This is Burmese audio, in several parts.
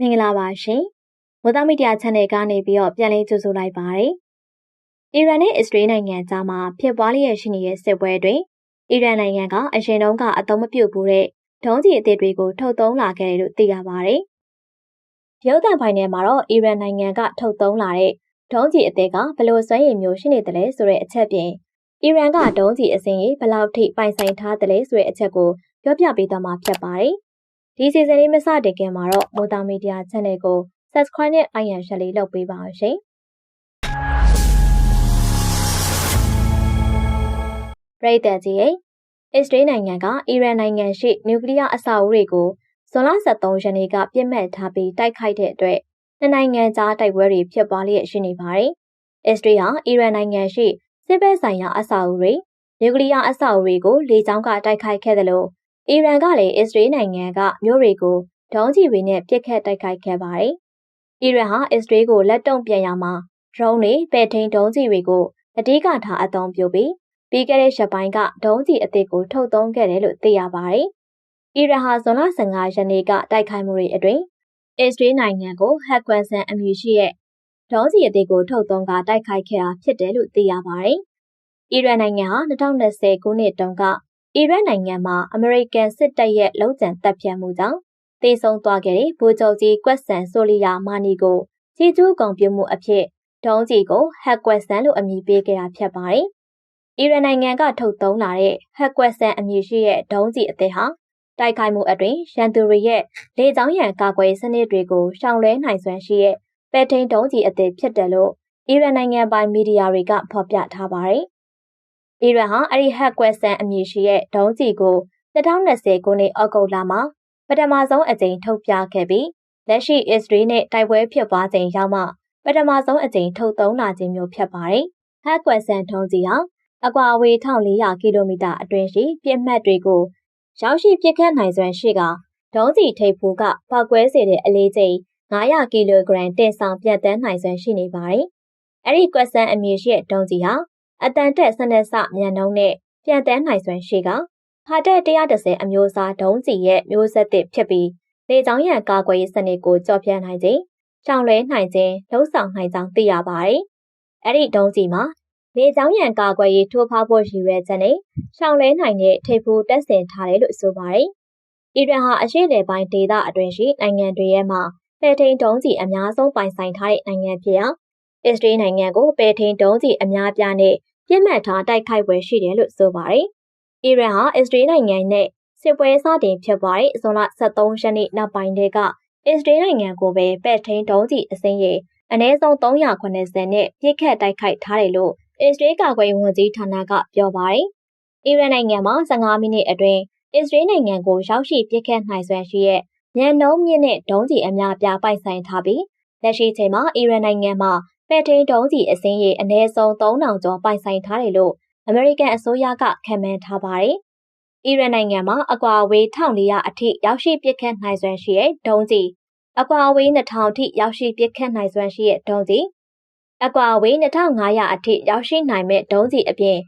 မင်္ဂလာပါရှင်။မိုးသားမီဒီယာ channel ကနေပြီးတော့ပြန်လည်ကြိုဆိုလိုက်ပါရစေ။အီရန်နဲ့အစ္စရေးနိုင်ငံကြားမှာဖြစ်ပွားလျက်ရှိနေတဲ့စစ်ပွဲတွင်အီရန်နိုင်ငံကအရင်တုန်းကအသုံးမပြုဘူးတဲ့ဒုံးကျည်အသစ်တွေကိုထုတ်သုံးလာခဲ့တယ်လို့သိရပါတယ်။ရုပ်သံဖိုင်ထဲမှာတော့အီရန်နိုင်ငံကထုတ်သုံးလာတဲ့ဒုံးကျည်အသစ်ကဘယ်လိုစွမ်းရည်မျိုးရှိနေသလဲဆိုတဲ့အချက်ပြင်အီရန်ကဒုံးကျည်အစင်းကြီးဘယ်လောက်ထိပိုင်ဆိုင်ထားသလဲဆိုတဲ့အချက်ကိုပြောပြပေးသွားမှာဖြစ်ပါတယ်။ ဒီစီဇန်လေးမစတင်ခင်မှာတော့မိုတာမီဒီယာ channel ကို subscribe နဲ့ icon ရှယ်လေးလုပ်ပေးပါအောင်ရှင်။ပြည်သက်ကြီးရဲ့အစ္စရေးနိုင်ငံကအီရန်နိုင်ငံရှိနျူကလ িয়ার အဆောက်အဦတွေကိုဇွန်လ23ရက်နေ့ကပြစ်မှတ်ထားပြီးတိုက်ခိုက်တဲ့အတွက်နှစ်နိုင်ငံကြားတိုက်ပွဲတွေဖြစ်ပွားလျက်ရှိနေပါတယ်။အစ္စရေးဟာအီရန်နိုင်ငံရှိစစ်ဘက်ဆိုင်ရာအဆောက်အဦတွေနျူကလ িয়ার အဆောက်အဦတွေကိုလေကြောင်းကတိုက်ခိုက်ခဲ့တယ်လို့ အီရန်ကလည်းအစ္စရေးနိုင်ငံကမြို့တွေကိုဒုံးကျည်တွေနဲ့ပစ်ခတ်တိုက်ခိုက်ခဲ့ပါတယ်။အီရန်ဟာအစ္စရေးကိုလက်တုံ့ပြန်ရမှာဒရုန်းတွေပဲ့ထိန်ဒုံးကျည်တွေကိုအဓိကထားအသုံးပြုပြီးပြီးခဲ့တဲ့ရက်ပိုင်းကဒုံးကျည်အသစ်ကိုထုတ်သုံးခဲ့တယ်လို့သိရပါတယ်။အီရန်ဟာဇွန်လ15ရက်နေ့ကတိုက်ခိုက်မှုတွေအတွင်းအစ္စရေးနိုင်ငံကိုဟက်ကွမ်ဆန်အမည်ရှိတဲ့ဒုံးကျည်အသစ်ကိုထုတ်သုံးကတိုက်ခိုက်ခဲ့တာဖြစ်တယ်လို့သိရပါတယ်။အီရန်နိုင်ငံဟာ2020ခုနှစ်တုန်းက အီရတ်နိုင်ငံမှာအမေရိကန်စစ်တပ်ရဲ့လုံခြံတပ်ဖြတ်မှုကြောင့်တေဆုံးသွားခဲ့တဲ့ဗိုလ်ချုပ်ကြီးကွက်ဆန်ဆိုလီယာမာနီကိုကြီးကျူးကုန်ပြုမှုအဖြစ်ဒုံးကျည်ကိုဟက်ကွက်ဆန်လို့အမည်ပေးခဲ့တာဖြစ်ပါတယ်။အီရန်နိုင်ငံကထုတ်သုံးလာတဲ့ဟက်ကွက်ဆန်အမည်ရှိတဲ့ဒုံးကျည်အသစ်ဟာတိုက်ခိုက်မှုအတွင်းရန်သူတွေရဲ့လေကြောင်းရန်ကာကွယ်စနစ်တွေကိုရှောင်လွှဲနိုင်စွမ်းရှိတဲ့ပဲထိန်ဒုံးကျည်အသစ်ဖြစ်တယ်လို့အီရန်နိုင်ငံပိုင်မီဒီယာတွေကဖော်ပြထားပါတယ်။ အီရန်ဟာအဲ့ဒီဟက်ကွက်ဆန်အမည်ရှိတဲ့ဒုံးကျည်ကို2020ခုနှစ်အောက်တိုဘာမှာပထမဆုံးအကြိမ်ထုတ်ပြခဲ့ပြီးလက်ရှိအစ္စရေးနဲ့တိုက်ပွဲဖြစ်ပွားချိန်ရောက်မှပထမဆုံးအကြိမ်ထုတ်သုံးလာခြင်းမျိုးဖြစ်ပါတယ်။ဟက်ကွယ်ဆန်ထုံးကြီးဟာအကွာအဝေး1400ကီလိုမီတာအတွင်းရှိပြစ်မှတ်တွေကိုရောက်ရှိပြစ်ခတ်နိုင်စွမ်းရှိကဒုံးကြီးထိပ်ဖူးကပောက်ကွဲစေတဲ့အလေးချိန်900ကီလိုဂရမ်တင်ဆောင်ပြတ်တန်းနိုင်စွမ်းရှိနေပါတယ်။အဲ့ဒီကွက်ဆန်အမည်ရှိတဲ့ဒုံးကြီးဟာ အတန်တက်စနက်စမြန်နှုံးနဲ့ပြန်တန်းနိုင်စွမ်းရှိကဟာတက်130အမျိုးအစားဒုံးကျည်ရဲ့မျိုးဆက်သစ်ဖြစ်ပြီးလေကြောင်းရန်ကာကွယ်ရေးစနစ်ကိုကြော်ပြနိုင်ခြင်းရှောင်လွဲနိုင်ခြင်းလှုပ်ဆောင်နိုင်ကြောင်းသိရပါတယ်။အဲ့ဒီဒုံးကျည်မှာလေကြောင်းရန်ကာကွယ်ရေးထိုးဖောက်ဖို့ရည်ရွယ်ချက်နဲ့ရှောင်လွဲနိုင်တဲ့ထိပ်ဖူးတက်ဆင်ထားတယ်လို့ဆိုပါတယ်။အီရန်ဟာအရှေ့လေပိုင်းဒေသအတွင်းရှိနိုင်ငံတွေရဲ့မှာပဲထိန်ဒုံးကျည်အများဆုံးပိုင်ဆိုင်ထားတဲ့နိုင်ငံဖြစ်ရာ အစ္စရေးနိုင်ငံကိုပဲထိန်ဒုံးကျည်အများပြားနဲ့ပြစ်မှတ်ထားတိုက်ခိုက်ပွဲရှိတယ်လို့ဆိုပါတယ်။အီရန်ဟာအစ္စရေးနိုင်ငံနဲ့စစ်ပွဲစတင်ဖြစ်ပွားတဲ့ဇွန်လ23ရက်နေ့နောက်ပိုင်းတည်းကအစ္စရေးနိုင်ငံကိုပဲပဲ့ထိန်ဒုံးကျည်အစင်းရေအနည်းဆုံး380နဲ့ပြစ်ခတ်တိုက်ခိုက်ထားတယ်လို့အစ္စရေးကာကွယ်ရေးဝန်ကြီးဌာနကပြောပါတယ်။အီရန်နိုင်ငံမှာ15မိနစ်အတွင်းအစ္စရေးနိုင်ငံကိုရောက်ရှိပြစ်ခတ်နိုင်စွမ်းရှိတဲ့ညံနှုံးမြင့်တဲ့ဒုံးကျည်အများပြားပိုက်ဆိုင်ထားပြီးလက်ရှိချိန်မှာအီရန်နိုင်ငံမှာ ပဲ့ထိန်ဒုံးကျည်အစင်းရေအနည်းဆုံး3000ကျော်ပိုင်ဆိုင်ထားတယ်လို့အမေရိကန်အစိုးရကခန့်မှန်းထားပါတယ်။အီရန်နိုင်ငံမှာအကွာအဝေး1400အထိရောက်ရှိပစ်ခတ်နိုင်စွမ်းရှိတဲ့ဒုံးကျည်အကွာအဝေး2000အထိရောက်ရှိပစ်ခတ်နိုင်စွမ်းရှိတဲ့ဒုံးကျည်အကွာအဝေး2500အထိရောက်ရှိနိုင်မဲ့ဒုံးကျည်အပြင်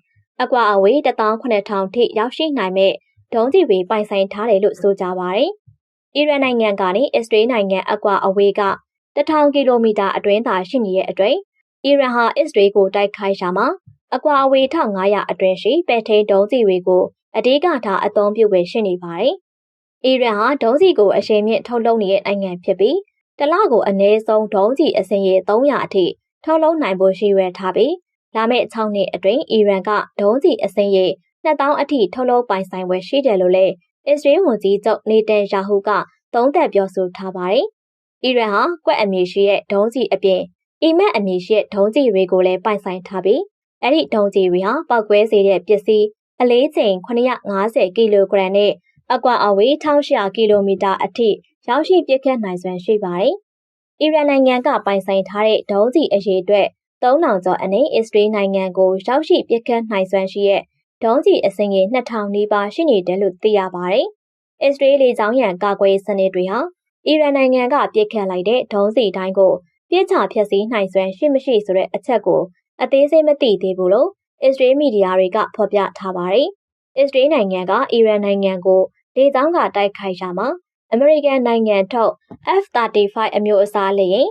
အကွာအဝေး18000အထိရောက်ရှိနိုင်မဲ့ဒုံးကျည်တွေပိုင်ဆိုင်ထားတယ်လို့ဆိုကြပါတယ်။အီရန်နိုင်ငံကနေအစ္စရေးနိုင်ငံအကွာအဝေးက 1000ကီလိုမီတာအတွင်းသာရှိနေတဲ့အတွက်အီရန်ဟာအစ္စရေးကိုတိုက်ခိုက်ရှာမှာအကွာအဝေး1500အတွင်းရှိပဲထိန်ဒုံးကျည်တွေကိုအဓိကထားအသုံးပြုပဲရှိနေပါတယ်။အီရန်ဟာဒုံးကျည်ကိုအရှိန်မြင့်ထုတ်လုပ်နေတဲ့နိုင်ငံဖြစ်ပြီးတလကိုအနည်းဆုံးဒုံးကျည်အစင်ရေ300အထိထုတ်လုပ်နိုင်ဖို့ရှိရွယ်ထားပြီးလာမယ့်6နှစ်အတွင်းအီရန်ကဒုံးကျည်အစင်ရေ2000အထိထုတ်လုပ်ပိုင်ဆိုင်ဝယ်ရှိတယ်လို့လည်းအစ္စရေးဝန်ကြီးချုပ်နေတန်ယာဟုကသုံးသပ်ပြောဆိုထားပါတယ်။ အီရန်ဟာကွက်အမည်ရှိတဲ့ဒုံးကျည်အပြင်အီမက်အမည်ရှိတဲ့ဒုံးကျည်တွေကိုလည်းပိုင်ဆိုင်ထားပြီးအဲ့ဒီဒုံးကျည်တွေဟာပောက်ကွဲစေတဲ့ပစ္စည်းအလေးချိန်950ကီလိုဂရမ်နဲ့အကွာအဝေး1800ကီလိုမီတာအထိရောက်ရှိပစ်ခတ်နိုင်စွမ်းရှိပါတယ်။အီရန်နိုင်ငံကပိုင်ဆိုင်ထားတဲ့ဒုံးကျည်အရေးအတွက်3000ကျော်အနေအစ္စရေးနိုင်ငံကိုရောက်ရှိပစ်ခတ်နိုင်စွမ်းရှိတဲ့ဒုံးကျည်အစင်းကြီး2000နီးပါးရှိနေတယ်လို့သိရပါတယ်။အစ္စရေးလေကြောင်းရန်ကာကွယ်စနစ်တွေဟာ အီရန်နိုင်ငံကပစ်ခတ်လိုက်တဲ့ဒုံးစီတိုင်းကိုပြစ်ချဖျက်ဆီးနိုင်စွမ်းရှိမရှိဆိုတဲ့အချက်ကိုအသေးစိတ်မသိသေးဘူးလို့အစ္စရေးမီဒီယာတွေကဖော်ပြထားပါတယ်။အစ္စရေးနိုင်ငံကအီရန်နိုင်ငံကိုဒေသကတိုက်ခိုက်ရာမှာအမေရိကန်နိုင်ငံထုတ် F-35 အမျိုးအစားလေယာဉ်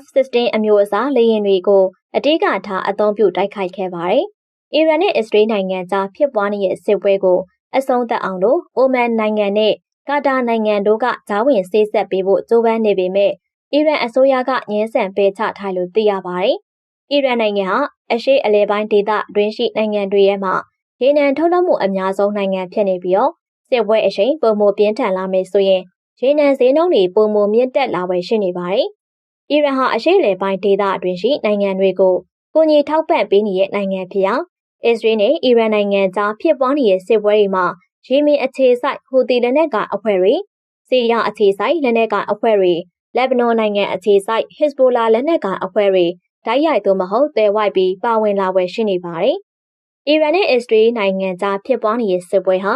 F-16 အမျိုးအစားလေယာဉ်တွေကိုအဓိကထားအသုံးပြုတိုက်ခိုက်ခဲ့ပါတယ်။အီရန်နဲ့အစ္စရေးနိုင်ငံကြားဖြစ်ပွားနေတဲ့စစ်ပွဲကိုအဆုံးသတ်အောင်လို့အိုမန်နိုင်ငံနဲ့ ကာတာနိုင်ငံတို့ကဂျာဝင်ဆေးဆက်ပေးဖို့ကြိုးပမ်းနေပေမဲ့အီရန်အစိုးရကငင်းဆန်ပယ်ချထားလို့သိရပါတယ်။အီရန်နိုင်ငံဟာအရှေ့အလယ်ပိုင်းဒေသတွင်းရှိနိုင်ငံတွေရဲ့မှာရေနံထုတ်လုပ်မှုအများဆုံးနိုင်ငံဖြစ်နေပြီးတော့စစ်ပွဲအရှိန်ပုံမပြင်းထန်လာမယ်ဆိုရင်ရေနံဈေးနှုန်းတွေပုံမမြင့်တက်လာပဲရှိနေပါတယ်။အီရန်ဟာအရှေ့အလယ်ပိုင်းဒေသအတွင်းရှိနိုင်ငံတွေကိုကိုညီထောက်ပံ့ပေးနေတဲ့နိုင်ငံဖြစ်ရာအစ္စရေးနဲ့အီရန်နိုင်ငံကြားဖြစ်ပွားနေတဲ့စစ်ပွဲတွေမှာ ရေမင်အခြေစိုက်ဟူတီလက်နက်ကအဖွဲ့တွေဆီးရီးယားအခြေစိုက်လက်နက်ကအဖွဲ့တွေလက်ဘနွန်နိုင်ငံအခြေစိုက်ဟစ်ဇ်ဘိုလာလက်နက်ကအဖွဲ့တွေဓာတ်ရိုက်သို့မဟုတ်တဲဝိုက်ပြီးပါဝင်လာွယ်ရှိနေပါတယ်။အီရန်နဲ့အစ္စရေးနိုင်ငံကြားဖြစ်ပွားနေတဲ့စစ်ပွဲဟာ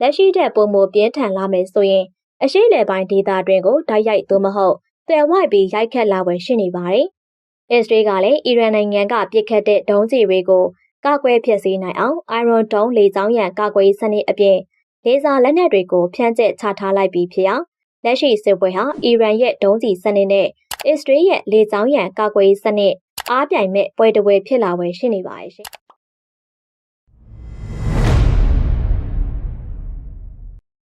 လက်ရှိတဲ့ပုံမပြင်းထန်လာမယ်ဆိုရင်အရှိလေပိုင်းဒေသတွင်ကိုဓာတ်ရိုက်သို့မဟုတ်တဲဝိုက်ပြီးရိုက်ခတ်လာွယ်ရှိနေပါတယ်။အစ္စရေးကလည်းအီရန်နိုင်ငံကပြစ်ခတ်တဲ့ဒုံးကျည်တွေကို ကာကွယ်ဖျက်ဆီးနိုင်အောင် Iron Dome လေကြောင်းရန်ကာကွယ်စနစ်အပြင်လေဆာလက်နက်တွေကိုဖြန့်ကျက်ချထားလိုက်ပြီးဖြစ်ရာလက်ရှိစစ်ပွဲဟာအီရန်ရဲ့ဒုံးကျည်စနစ်နဲ့အစ္စရေးရဲ့လေကြောင်းရန်ကာကွယ်စနစ်အားပြိုင်မဲ့ပွဲတစ်ပွဲဖြစ်လာွယ်ရှိနေပါတယ်ရှင်။